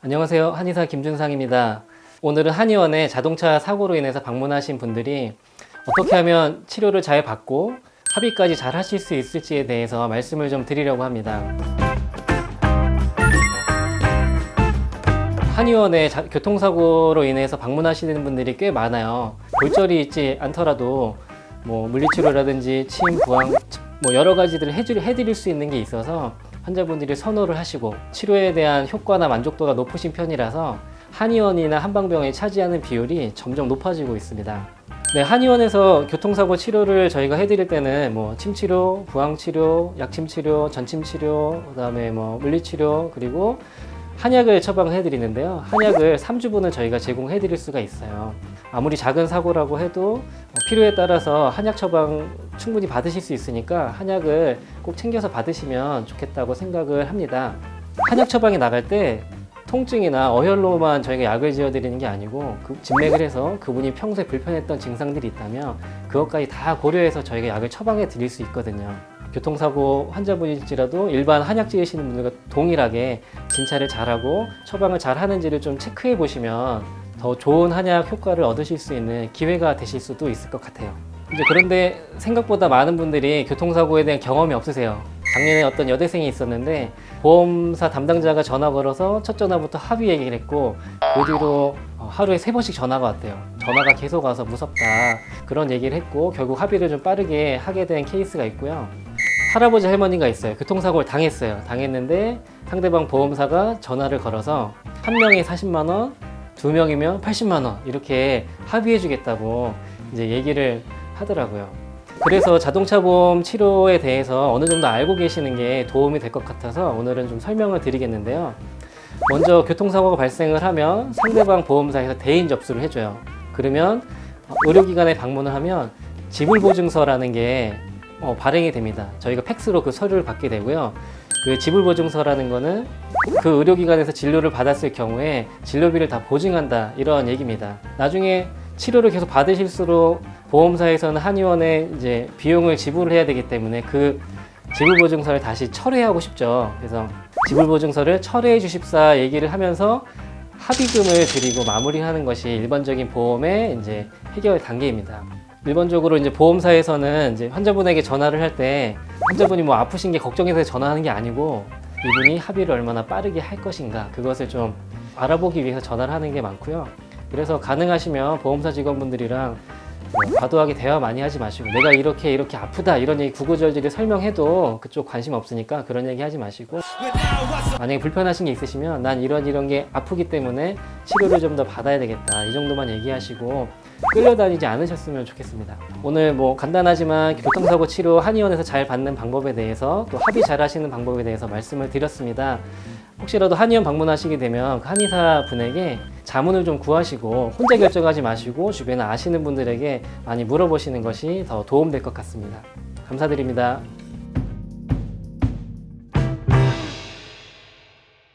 안녕하세요. 한의사 김준상입니다. 오늘은 한의원에 자동차 사고로 인해서 방문하신 분들이 어떻게 하면 치료를 잘 받고 합의까지 잘 하실 수 있을지에 대해서 말씀을 좀 드리려고 합니다. 한의원에 자- 교통사고로 인해서 방문하시는 분들이 꽤 많아요. 골절이 있지 않더라도 뭐 물리치료라든지 침, 부항, 뭐 여러 가지들을 해드릴 수 있는 게 있어서 환자분들이 선호를 하시고 치료에 대한 효과나 만족도가 높으신 편이라서 한의원이나 한방병원이 차지하는 비율이 점점 높아지고 있습니다. 네, 한의원에서 교통사고 치료를 저희가 해드릴 때는 뭐 침치료, 부항치료, 약침치료, 전침치료, 그다음에 뭐 물리치료 그리고 한약을 처방해 드리는데요. 한약을 3주분을 저희가 제공해 드릴 수가 있어요. 아무리 작은 사고라고 해도 어, 필요에 따라서 한약 처방 충분히 받으실 수 있으니까 한약을 꼭 챙겨서 받으시면 좋겠다고 생각을 합니다. 한약 처방이 나갈 때 통증이나 어혈로만 저희가 약을 지어 드리는 게 아니고 그 진맥을 해서 그분이 평소에 불편했던 증상들이 있다면 그것까지 다 고려해서 저희가 약을 처방해 드릴 수 있거든요. 교통사고 환자분일지라도 일반 한약 지으시는 분들과 동일하게 진찰을 잘하고 처방을 잘 하는지를 좀 체크해 보시면 더 좋은 한약 효과를 얻으실 수 있는 기회가 되실 수도 있을 것 같아요. 이제 그런데 생각보다 많은 분들이 교통사고에 대한 경험이 없으세요. 작년에 어떤 여대생이 있었는데 보험사 담당자가 전화 걸어서 첫 전화부터 합의 얘기를 했고 그 뒤로 어, 하루에 세 번씩 전화가 왔대요. 전화가 계속 와서 무섭다 그런 얘기를 했고 결국 합의를 좀 빠르게 하게 된 케이스가 있고요. 할아버지 할머니가 있어요. 교통사고를 당했어요. 당했는데 상대방 보험사가 전화를 걸어서 한 명이 40만 원, 두 명이면 80만 원 이렇게 합의해 주겠다고 이제 얘기를 하더라고요. 그래서 자동차 보험 치료에 대해서 어느 정도 알고 계시는 게 도움이 될 것 같아서 오늘은 좀 설명을 드리겠는데요. 먼저 교통사고가 발생을 하면 상대방 보험사에서 대인 접수를 해줘요. 그러면 의료기관에 방문을 하면 지불보증서라는 게 어, 발행이 됩니다. 저희가 팩스로 그 서류를 받게 되고요. 그 지불보증서라는 거는 그 의료기관에서 진료를 받았을 경우에 진료비를 다 보증한다 이런 얘기입니다. 나중에 치료를 계속 받으실수록 보험사에서는 한의원에 이제 비용을 지불을 해야 되기 때문에 그 지불보증서를 다시 철회하고 싶죠. 그래서 지불보증서를 철회해 주십사 얘기를 하면서 합의금을 드리고 마무리하는 것이 일반적인 보험의 이제 해결 단계입니다. 일반적으로 이제 보험사에서는 이제 환자분에게 전화를 할 때 환자분이 뭐 아프신 게 걱정해서 전화하는 게 아니고 이분이 합의를 얼마나 빠르게 할 것인가 그것을 좀 알아보기 위해서 전화를 하는 게 많고요. 그래서 가능하시면 보험사 직원분들이랑 뭐 과도하게 대화 많이 하지 마시고 내가 이렇게 이렇게 아프다 이런 얘기 구구절절히 설명해도 그쪽 관심 없으니까 그런 얘기 하지 마시고 만약에 불편하신 게 있으시면 난 이런 이런 게 아프기 때문에 치료를 좀 더 받아야 되겠다 이 정도만 얘기하시고 끌려다니지 않으셨으면 좋겠습니다. 오늘 뭐 간단하지만 교통사고 치료 한의원에서 잘 받는 방법에 대해서 또 합의 잘 하시는 방법에 대해서 말씀을 드렸습니다. 혹시라도 한의원 방문하시게 되면 그 한의사 분에게 자문을 좀 구하시고 혼자 결정하지 마시고 주변에 아시는 분들에게 많이 물어보시는 것이 더 도움될 것 같습니다. 감사드립니다.